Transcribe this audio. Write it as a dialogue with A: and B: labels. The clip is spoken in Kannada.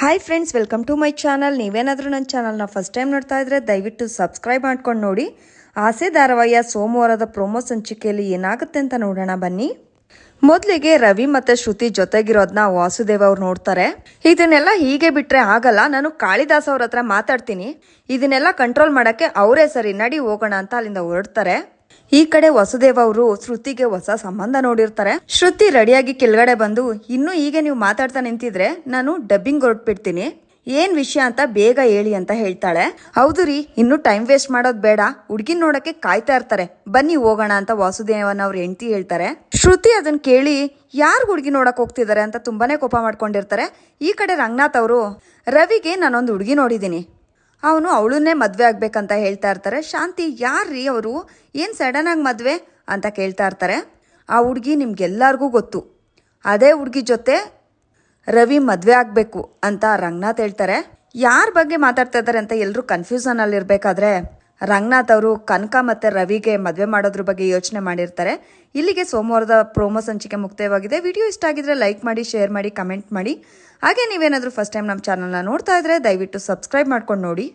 A: Hi friends welcome to my channel ನೀವೇನಾದರೂ ನನ್ನ ಚಾನಲ್ನ ಫಸ್ಟ್ ಟೈಮ್ ನೋಡ್ತಾ ಇದ್ರೆ ದಯವಿಟ್ಟು ಸಬ್ಸ್ಕ್ರೈಬ್ ಮಾಡ್ಕೊಂಡು ನೋಡಿ. ಆಸೆ ಧಾರಾವಾಹಿಯ ಸೋಮವಾರದ ಪ್ರೊಮೋ ಸಂಚಿಕೆಯಲ್ಲಿ ಏನಾಗುತ್ತೆ ಅಂತ ನೋಡೋಣ ಬನ್ನಿ. ಮೊದಲಿಗೆ ರವಿ ಮತ್ತೆ ಶ್ರುತಿ ಜೊತೆಗಿರೋದನ್ನ ವಾಸುದೇವ್ ಅವ್ರು ನೋಡ್ತಾರೆ. ಇದನ್ನೆಲ್ಲ ಹೀಗೆ ಬಿಟ್ರೆ ಆಗಲ್ಲ, ನಾನು ಕಾಳಿದಾಸ್ ಅವ್ರ ಹತ್ರ ಮಾತಾಡ್ತೀನಿ. ಇದನ್ನೆಲ್ಲ ಕಂಟ್ರೋಲ್ ಮಾಡಕ್ಕೆ ಅವರೇ ಸರಿ, ನಡಿ ಹೋಗೋಣ ಅಂತ ಅಲ್ಲಿಂದ ಹೊರಡ್ತಾರೆ. ಈ ಕಡೆ ವಸುದೇವ ಅವರು ಶ್ರುತಿಗೆ ಹೊಸ ಸಂಬಂಧ ನೋಡಿರ್ತಾರೆ. ಶ್ರುತಿ ರೆಡಿಯಾಗಿ ಕೆಳಗಡೆ ಬಂದು, ಇನ್ನು ಈಗ ನೀವು ಮಾತಾಡ್ತಾ ನಿಂತಿದ್ರೆ ನಾನು ಡಬ್ಬಿಂಗ್ ಹೊರಟ್ಬಿಡ್ತೀನಿ. ಏನ್ ವಿಷಯ ಅಂತ ಬೇಗ ಹೇಳಿ ಅಂತ ಹೇಳ್ತಾಳೆ. ಹೌದು ರೀ, ಇನ್ನು ಟೈಮ್ ವೇಸ್ಟ್ ಮಾಡೋದ್ ಬೇಡ. ಹುಡ್ಗಿನ್ ನೋಡಕ್ಕೆ ಕಾಯ್ತಾ ಇರ್ತಾರೆ. ಬನ್ನಿ ಹೋಗೋಣ ಅಂತ ವಾಸುದೇವನ್ ಅವ್ರ ಹೆಂಡತಿ ಹೇಳ್ತಾರೆ. ಶ್ರುತಿ ಅದನ್ನ ಕೇಳಿ, ಯಾರು ಹುಡುಗಿ ನೋಡಕ್ ಹೋಗ್ತಿದ್ದಾರೆ ಅಂತ ತುಂಬಾನೇ ಕೋಪ ಮಾಡ್ಕೊಂಡಿರ್ತಾರೆ. ಈ ಕಡೆ ರಂಗನಾಥ್ ಅವರು, ರವಿಗೆ ನಾನೊಂದು ಹುಡುಗಿ ನೋಡಿದ್ದೀನಿ. ಅವನು ಅವಳನ್ನೇ ಮದುವೆ ಆಗಬೇಕಂತ ಹೇಳ್ತಾ ಇರ್ತಾರೆ. ಶಾಂತಿ ಯಾರ್ರೀ ಅವರು? ಏನು ಸಡನ್ ಆಗಿ ಮದುವೆ ಅಂತ ಕೇಳ್ತಾ ಇರ್ತಾರೆ. ಆ ಹುಡುಗಿ ನಿಮ್ಗೆಲ್ಲರಿಗೂ ಗೊತ್ತು. ಅದೇ ಹುಡುಗಿ ಜೊತೆ ರವಿ ಮದುವೆ ಆಗಬೇಕು ಅಂತ ರಂಗನಾಥ್ ಹೇಳ್ತಾರೆ. ಯಾರ ಬಗ್ಗೆ ಮಾತಾಡ್ತಾ ಇದ್ದಾರೆ ಅಂತ ಎಲ್ಲರೂ ಇರಬೇಕಾದ್ರೆ ರಂಗನಾಥ್ ಅವರು ಕನಕ ಮತ್ತು ರವಿಗೆ ಮದುವೆ ಮಾಡೋದ್ರ ಬಗ್ಗೆ ಯೋಚನೆ ಮಾಡಿರ್ತಾರೆ. ಇಲ್ಲಿಗೆ ಸೋಮವಾರದ ಪ್ರೋಮೋ ಸಂಚಿಕೆ ಮುಕ್ತಾಯವಾಗಿದೆ. ವಿಡಿಯೋ ಇಷ್ಟ ಆಗಿದ್ರೆ ಲೈಕ್ ಮಾಡಿ, ಶೇರ್ ಮಾಡಿ, ಕಮೆಂಟ್ ಮಾಡಿ. ಹಾಗೆ ನೀವೇನಾದರೂ ಫಸ್ಟ್ ಟೈಮ್ ನಮ್ಮ ಚಾನಲ್ನ ನೋಡ್ತಾ ಇದ್ರೆ ದಯವಿಟ್ಟು ಸಬ್ಸ್ಕ್ರೈಬ್ ಮಾಡ್ಕೊಂಡು ನೋಡಿ.